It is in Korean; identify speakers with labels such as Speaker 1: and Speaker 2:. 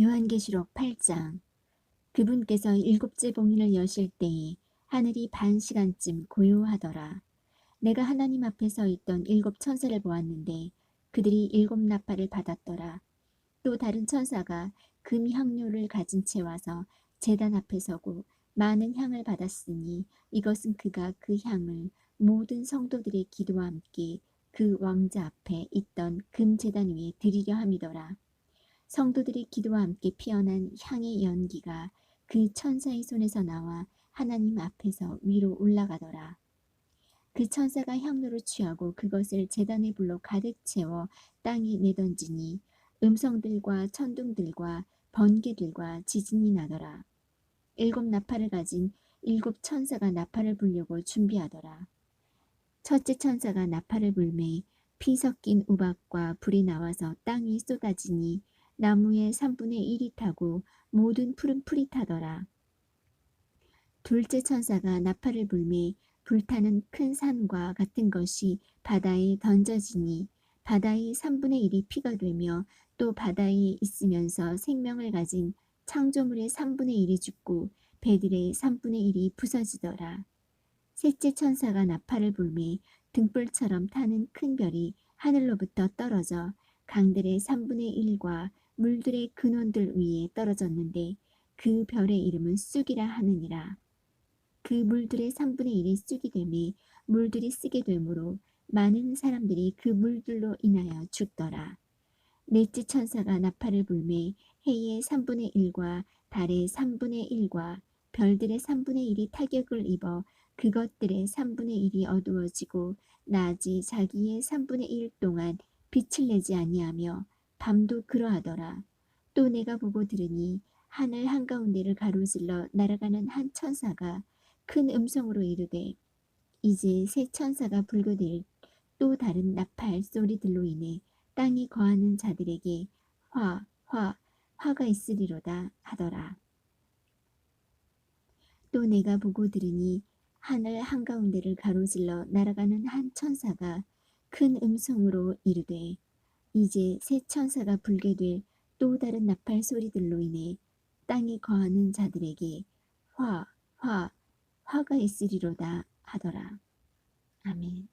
Speaker 1: 요한계시록 8장 그분께서 일곱째 봉인을 여실 때에 하늘이 반 시간쯤 고요하더라. 내가 하나님 앞에 서 있던 일곱 천사를 보았는데 그들이 일곱 나팔을 받았더라. 또 다른 천사가 금 향료를 가진 채 와서 제단 앞에 서고 많은 향을 받았으니 이것은 그가 그 향을 모든 성도들의 기도와 함께 그 왕자 앞에 있던 금 제단 위에 드리려 함이더라. 성도들의 기도와 함께 피어난 향의 연기가 그 천사의 손에서 나와 하나님 앞에서 위로 올라가더라. 그 천사가 향로를 취하고 그것을 제단의 불로 가득 채워 땅에 내던지니 음성들과 천둥들과 번개들과 지진이 나더라. 일곱 나팔을 가진 일곱 천사가 나팔을 불려고 준비하더라. 첫째 천사가 나팔을 불매 피 섞인 우박과 불이 나와서 땅에 쏟아지니 나무의 3분의 1이 타고 모든 푸른 풀이 타더라. 둘째 천사가 나팔을 불매 불타는 큰 산과 같은 것이 바다에 던져지니 바다의 3분의 1이 피가 되며 또 바다에 있으면서 생명을 가진 창조물의 3분의 1이 죽고 배들의 3분의 1이 부서지더라. 셋째 천사가 나팔을 불매 등불처럼 타는 큰 별이 하늘로부터 떨어져 강들의 3분의 1과 물들의 근원들 위에 떨어졌는데 그 별의 이름은 쑥이라 하느니라. 그 물들의 3분의 1이 쑥이 되매 물들이 쓰게 되므로 많은 사람들이 그 물들로 인하여 죽더라. 넷째 천사가 나팔을 불매 해의 3분의 1과 달의 3분의 1과 별들의 3분의 1이 타격을 입어 그것들의 3분의 1이 어두워지고 낮이 자기의 3분의 1 동안 빛을 내지 아니하며 밤도 그러하더라. 또 내가 보고 들으니 하늘 한가운데를 가로질러 날아가는 한 천사가 큰 음성으로 이르되 이제 새 천사가 불거될 또 다른 나팔 소리들로 인해 땅에 거하는 자들에게 화, 화, 화가 있으리로다 하더라. 또 내가 보고 들으니 하늘 한가운데를 가로질러 날아가는 한 천사가 큰 음성으로 이르되 이제 새 천사가 불게 될 또 다른 나팔 소리들로 인해 땅에 거하는 자들에게 화, 화, 화가 있으리로다 하더라. 아멘.